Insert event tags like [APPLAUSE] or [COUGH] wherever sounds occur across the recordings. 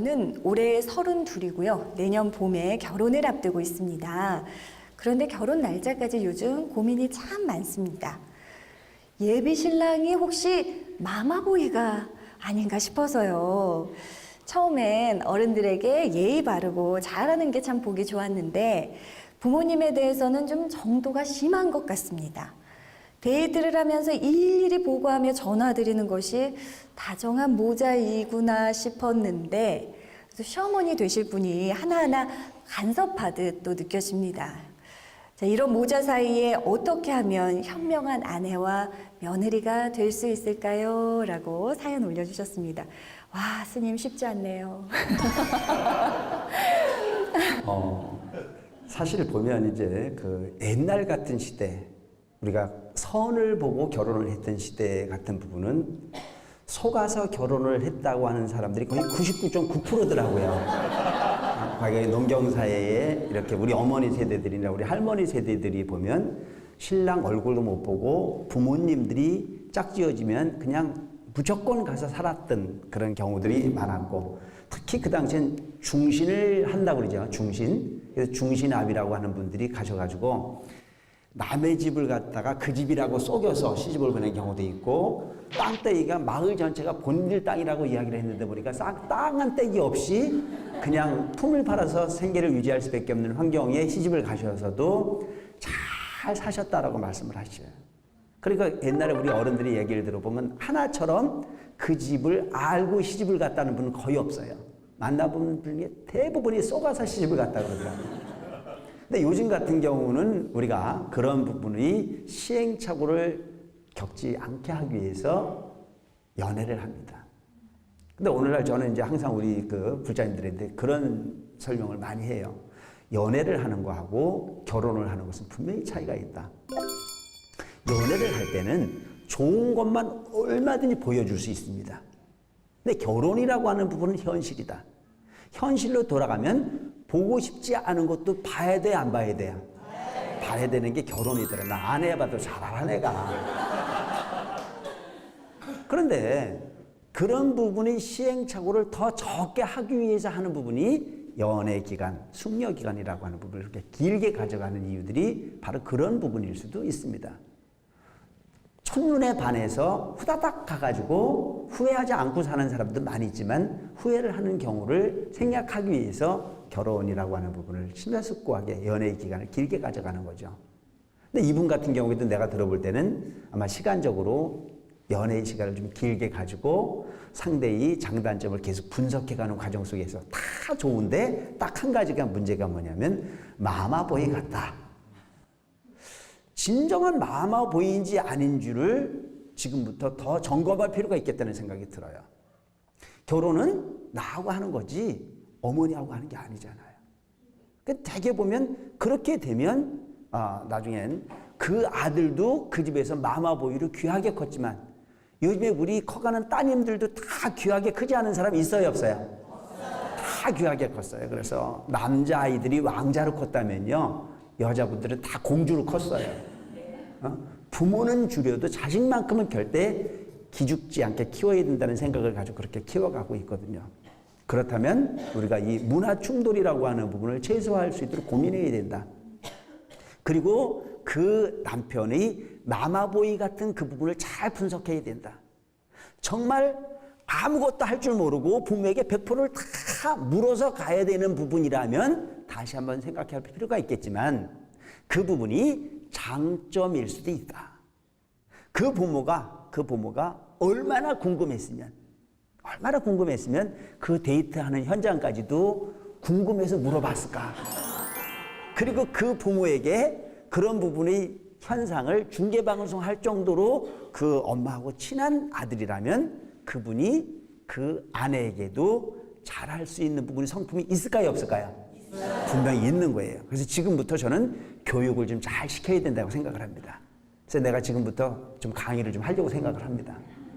저는 올해 서른 둘이고요. 내년 봄에 결혼을 앞두고 있습니다. 그런데 결혼 날짜까지 요즘 고민이 참 많습니다. 예비 신랑이 혹시 마마보이가 아닌가 싶어서요. 처음엔 어른들에게 예의 바르고 잘하는 게 참 보기 좋았는데 부모님에 대해서는 좀 정도가 심한 것 같습니다. 데이트를 하면서 일일이 보고하며 전화드리는 것이 다정한 모자이구나 싶었는데 또 시어머니 되실 분이 하나하나 간섭하듯 또 느껴집니다. 자, 이런 모자 사이에 어떻게 하면 현명한 아내와 며느리가 될 수 있을까요? 라고 사연 올려주셨습니다. 와, 스님 쉽지 않네요. [LAUGHS] 어, 사실 보면 이제 그 옛날 같은 시대, 우리가 선을 보고 결혼을 했던 시대 같은 부분은 속아서 결혼을 했다고 하는 사람들이 거의 99.9%더라고요. 과거에 농경 사회에 이렇게 우리 어머니 세대들이나 우리 할머니 세대들이 보면 신랑 얼굴도 못 보고 부모님들이 짝지어지면 그냥 무조건 가서 살았던 그런 경우들이 많았고 특히 그 당시엔 중신을 한다고 그러죠. 중신. 그래서 중신압이라고 하는 분들이 가셔가지고 남의 집을 갖다가 그 집이라고 속여서 시집을 보낸 경우도 있고 땅떼이가 마을 전체가 본인들 땅이라고 이야기를 했는데 보니까 땅한 떼기 없이 그냥 품을 팔아서 생계를 유지할 수밖에 없는 환경에 시집을 가셔서도 잘 사셨다라고 말씀을 하셔요. 그러니까 옛날에 우리 어른들이 얘기를 들어보면 하나처럼 그 집을 알고 시집을 갔다는 분은 거의 없어요. 만나본 분이 대부분이 쏘가서 시집을 갔다 그러더라고요. 근데 요즘 같은 경우는 우리가 그런 부분이 시행착오를 겪지 않게 하기 위해서 연애를 합니다. 근데 오늘날 저는 이제 항상 우리 그 불자님들한테 그런 설명을 많이 해요. 연애를 하는 거하고 결혼을 하는 것은 분명히 차이가 있다. 연애를 할 때는 좋은 것만 얼마든지 보여줄 수 있습니다. 근데 결혼이라고 하는 부분은 현실이다. 현실로 돌아가면 보고 싶지 않은 것도 봐야 돼, 안 봐야 돼요? 봐야 되는 게 결혼이더라. 나 안 해봐도 잘 알아, 내가. 그런데 그런 부분이 시행착오를 더 적게 하기 위해서 하는 부분이 연애 기간, 숙려 기간이라고 하는 부분을 이렇게 길게 가져가는 이유들이 바로 그런 부분일 수도 있습니다. 첫눈에 반해서 후다닥 가가지고 후회하지 않고 사는 사람도 많이 있지만 후회를 하는 경우를 생략하기 위해서 결혼이라고 하는 부분을 심사숙고하게 연애의 기간을 길게 가져가는 거죠. 근데 이분 같은 경우에도 내가 들어볼 때는 아마 시간적으로 연애의 시간을 좀 길게 가지고 상대의 장단점을 계속 분석해가는 과정 속에서 다 좋은데 딱 한 가지가 문제가 뭐냐면 마마보이 같다. 진정한 마마 보이인지 아닌지를 지금부터 더 점검할 필요가 있겠다는 생각이 들어요. 결혼은 나하고 하는 거지 어머니하고 하는 게 아니잖아요. 그 대개 보면 그렇게 되면 아, 나중엔 그 아들도 그 집에서 마마보이로 귀하게 컸지만 요즘에 우리 커가는 따님들도 다 귀하게 크지 않은 사람 있어요 없어요? 다 귀하게 컸어요. 그래서 남자 아이들이 왕자로 컸다면요 여자분들은 다 공주로 컸어요. 어? 부모는 줄여도 자식만큼은 절대 기죽지 않게 키워야 된다는 생각을 가지고 그렇게 키워가고 있거든요. 그렇다면 우리가 이 문화 충돌이라고 하는 부분을 최소화할 수 있도록 고민해야 된다. 그리고 그 남편의 마마보이 같은 그 부분을 잘 분석해야 된다. 정말 아무것도 할 줄 모르고 부모에게 100%를 다 물어서 가야 되는 부분이라면 다시 한번 생각할 필요가 있겠지만 그 부분이 장점일 수도 있다. 그 부모가 그 부모가 얼마나 궁금했으면 얼마나 궁금했으면 그 데이트하는 현장까지도 궁금해서 물어봤을까. 그리고 그 부모에게 그런 부분의 현상을 중계방송할 정도로 그 엄마하고 친한 아들이라면 그분이 그 아내에게도 잘할 수 있는 부분이 성품이 있을까요, 없을까요? 분명히 있는 거예요. 그래서 지금부터 저는 교육을 좀 잘 시켜야 된다고 생각을 합니다. 그래서 내가 지금부터 좀 강의를 좀 하려고 생각을 합니다.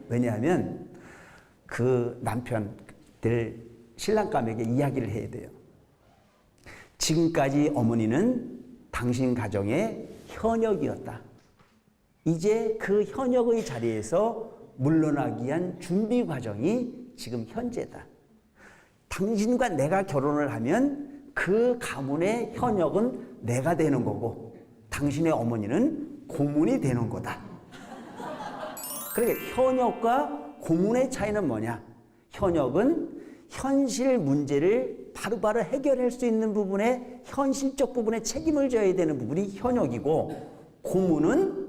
왜냐하면 그 남편들 신랑감에게 이야기를 해야 돼요. 지금까지 어머니는 당신 가정의 현역이었다. 이제 그 현역의 자리에서 물러나기 위한 준비 과정이 지금 현재다. 당신과 내가 결혼을 하면 그 가문의 현역은 내가 되는 거고 당신의 어머니는 고문이 되는 거다. 그러니까 현역과 고문의 차이는 뭐냐? 현역은 현실 문제를 바로바로 해결할 수 있는 부분에 현실적 부분에 책임을 져야 되는 부분이 현역이고 고문은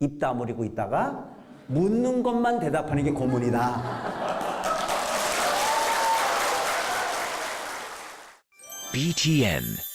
입 다물고 있다가 묻는 것만 대답하는 게 고문이다. BTN